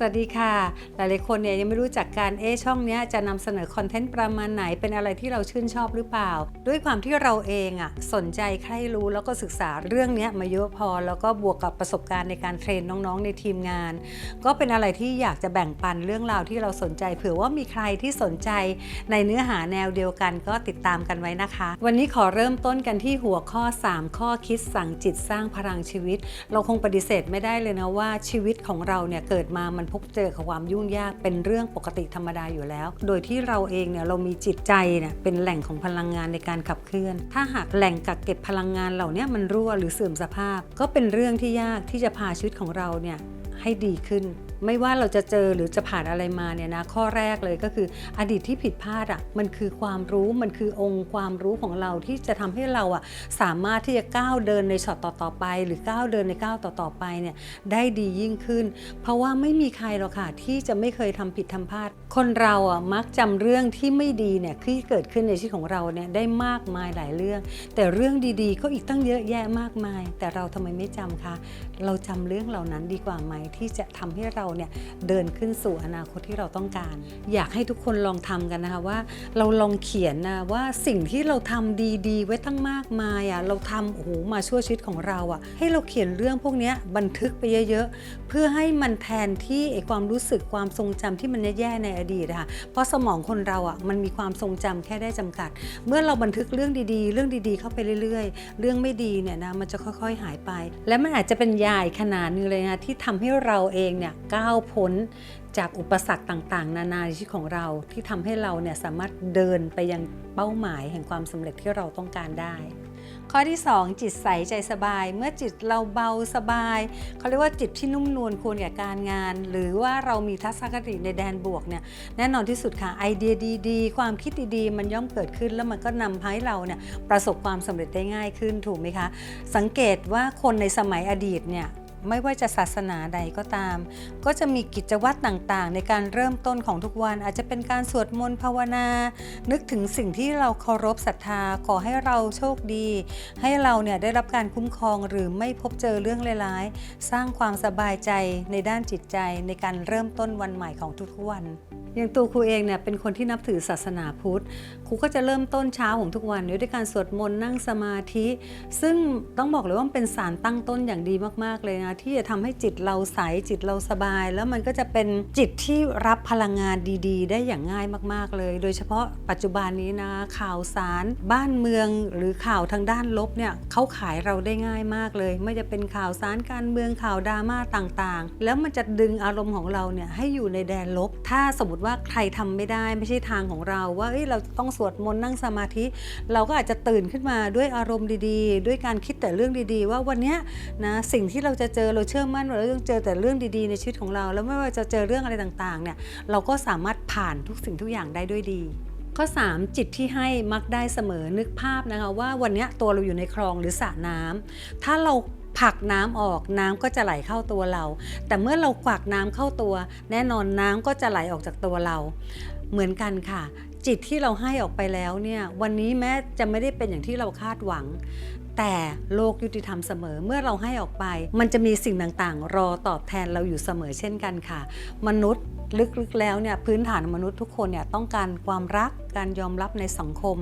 สวัสดีค่ะ หลายๆคนเนี่ยยังไม่รู้จักการเอช่องนี้จะนำเสนอคอนเทนต์ประมาณไหนเป็นอะไรที่เราชื่นชอบหรือเปล่า ด้วยความที่เราเองอะสนใจใคร่รู้แล้วก็ศึกษาเรื่องนี้มาเยอะพอ แล้วก็บวกกับประสบการณ์ในการเทรนน้องๆในทีมงาน ก็เป็นอะไรที่อยากจะแบ่งปันเรื่องราวที่เราสนใจ เผื่อว่ามีใครที่สนใจในเนื้อหาแนวเดียวกันก็ติดตามกันไว้นะคะ วันนี้ขอเริ่มต้นกันที่หัวข้อ 3 ข้อคิดสั่งจิตสร้างพลังชีวิต เราคงปฏิเสธไม่ได้เลยนะว่าชีวิตของเราเนี่ยเกิดมามันพบเจอกับความยุ่งยากเป็นเรื่องปกติธรรมดาอยู่แล้ว โดยที่เราเองเนี่ยเรามีจิตใจเนี่ยเป็นแหล่งของพลังงานในการขับเคลื่อน ถ้าหากแหล่งกักเก็บพลังงานเหล่านี้มันรั่วหรือเสื่อมสภาพ ก็เป็นเรื่องที่ยากที่จะพาชีวิตของเราเนี่ยให้ดีขึ้น ไม่ว่าเราจะเจอหรือจะผ่านอะไรมาเนี่ยนะข้อแรกเลยก็คืออดีตที่ผิดพลาดอะมันคือความรู้มันคือองค์ความรู้ของเราที่จะทำให้เราอะสามารถที่จะก้าวเดินในช็อตต่อๆไป หรือก้าวเดินในก้าวต่อๆไปเนี่ยได้ดียิ่งขึ้น เพราะว่าไม่มีใครหรอกค่ะที่จะไม่เคยทำผิดทำพลาด คนเราอะมักจำเรื่องที่ไม่ดีเนี่ยที่เกิดขึ้นในชีวิตของเราเนี่ยได้มากมายหลายเรื่อง แต่เรื่องดีๆ ก็อีกตั้งเยอะแยะมากมาย แต่เราทำไมไม่จำคะเราจำเรื่องเหล่านั้นดีกว่าไหมที่จะทำให้เราเนี่ยเดินขึ้นสู่อนาคตที่เราต้องการ อยากให้ทุกคนลองทำกันนะคะว่า เราลองเขียนนะว่าสิ่งที่เราทำดีๆ ไว้ตั้งมากมายอะเราทำโอ้โหมาช่วยชีวิตของเราอะ ให้เราเขียนเรื่องพวกนี้บันทึกไปเยอะๆ เพื่อให้มันแทนที่ไอ้ความรู้สึกความทรงจำที่มันแย่ๆในอดีตนะคะเพราะสมองคนเราอะมันมีความทรงจำแค่ได้จำกัด เมื่อเราบันทึกเรื่องดีๆ เรื่องดีๆ เข้าไปเรื่อยๆ เรื่องไม่ดีเนี่ยนะมันจะค่อยๆหายไป และมันอาจจะเป็นยาอีกขนาดนึงเลยนะที่ทำให้เราเองเนี่ยก้าวพ้นจากอุปสรรคต่างๆ นานาในชีวิตของเราที่ทำให้เราเนี่ยสามารถเดินไปยังเป้าหมายแห่งความสำเร็จที่เราต้องการได้ ข้อที่ 2 จิตใสใจสบาย เมื่อจิตเราเบาสบายเขาเรียกว่าจิตที่นุ่มนวลควรแก่การงาน หรือว่าเรามีทัศนคติในแดนบวกเนี่ยแน่นอนที่สุดค่ะไอเดียดีๆ ความคิดดีๆ มันย่อมเกิดขึ้นแล้วมันก็นำให้เราเนี่ยประสบความสำเร็จได้ง่ายขึ้นถูกไหมคะ สังเกตว่าคนในสมัยอดีตเนี่ย ไม่ว่าจะศาสนาใดก็ตาม ก็จะมีกิจวัตรต่างๆ ในการเริ่มต้นของทุกวัน อาจจะเป็นการสวดมนต์ภาวนา นึกถึงสิ่งที่เราเคารพศรัทธาขอให้เราโชคดี ให้เราเนี่ยได้รับการคุ้มครองหรือไม่พบเจอเรื่องร้ายๆสร้างความสบายใจในด้านจิตใจในการเริ่มต้นวันใหม่ของทุกๆวันอย่างตัวครูเองเนี่ยเป็นคนที่นับถือศาสนาพุทธครูก็จะเริ่มต้นเช้าของทุกวันด้วยการสวดมนต์นั่งสมาธิ ซึ่งต้องบอกเลยว่าเป็นสารตั้งต้นอย่างดีมากๆเลยนะที่จะทำให้จิตเราใสจิตเราสบาย แล้วมันก็จะเป็นจิตที่รับพลังงานดี ๆ ได้อย่างง่ายมาก ๆ เลย โดยเฉพาะปัจจุบันนี้นะข่าวสารบ้านเมืองหรือข่าวทางด้านลบเนี่ยเขาขายเราได้ง่ายมากเลย ไม่จะเป็นข่าวสารการเมืองข่าวดราม่าต่างๆ แล้วมันจะดึงอารมณ์ของเราเนี่ยให้อยู่ในแดนลบ ถ้าสมมติว่าใครทำไม่ได้ไม่ใช่ทางของเราว่าเอ้ยเราต้องสวดมนต์นั่งสมาธิ เราก็อาจจะตื่นขึ้นมาด้วยอารมณ์ดีๆ ด้วยการคิดแต่เรื่องดีๆ ว่าวันนี้นะสิ่งที่เราจะเจอเราเชื่อมั่นว่าเราต้องเจอแต่เรื่องดีๆในชีวิตของเรา แล้วไม่ว่าจะเจอเรื่องอะไรต่างๆเนี่ยเราก็สามารถผ่านทุกสิ่งทุกอย่างได้ด้วยดี ข้อ 3 จิตที่ให้มักได้เสมอนึกภาพนะคะว่าวันนี้ตัวเราอยู่ในคลองหรือสระน้ำถ้าเราผลักน้ำออกน้ำก็จะไหลเข้าตัวเรา แต่เมื่อเรากวักน้ำเข้าตัว แน่นอนน้ำก็จะไหลออกจากตัวเรา เหมือนกันค่ะ จิตที่เราให้ออกไปแล้วเนี่ยวันนี้แม้จะไม่ได้เป็นอย่างที่เราคาดหวัง แต่โลกยุติธรรมเสมอเมื่อเราให้ออกไป มันจะมีสิ่งต่างๆ รอตอบแทนเราอยู่เสมอเช่นกันค่ะ มนุษย์ลึกๆแล้วเนี่ยพื้นฐานมนุษย์ทุกคนเนี่ยต้องการความรักการยอมรับในสังคม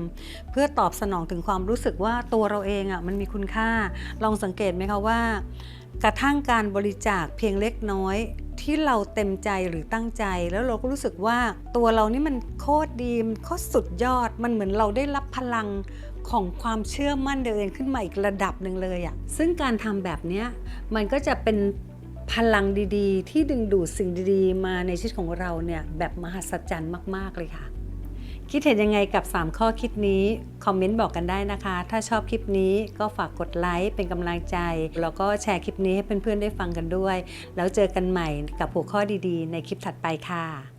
เพื่อตอบสนองถึงความรู้สึกว่าตัวเราเองอะมันมีคุณค่า ลองสังเกตไหมคะว่า กระทั่งการบริจาคเพียงเล็กน้อย ที่เราเต็มใจหรือตั้งใจ แล้วเราก็รู้สึกว่าตัวเรานี่มันโคตรดีมันโคตรสุดยอด มันเหมือนเราได้รับพลังของความเชื่อมั่นเดินขึ้นมาอีกระดับหนึ่งเลยอะ่ะซึ่งการทำแบบเนี้ยมันก็จะเป็นพลังดีๆ ที่ดึงดูดสิ่งดีๆ มาในชีวิตของเราเนี่ยแบบมหัศจรรย์มาก ๆ เลยค่ะ คิดเห็นยังไงกับ 3 ข้อคิดนี้ คอมเมนต์บอกกันได้นะคะ ถ้าชอบคลิปนี้ก็ฝากกดไลค์เป็นกำลังใจ แล้วก็แชร์คลิปนี้ให้เพื่อนๆได้ฟังกันด้วย แล้วเจอกันใหม่กับหัวข้อดีๆ ในคลิปถัดไปค่ะ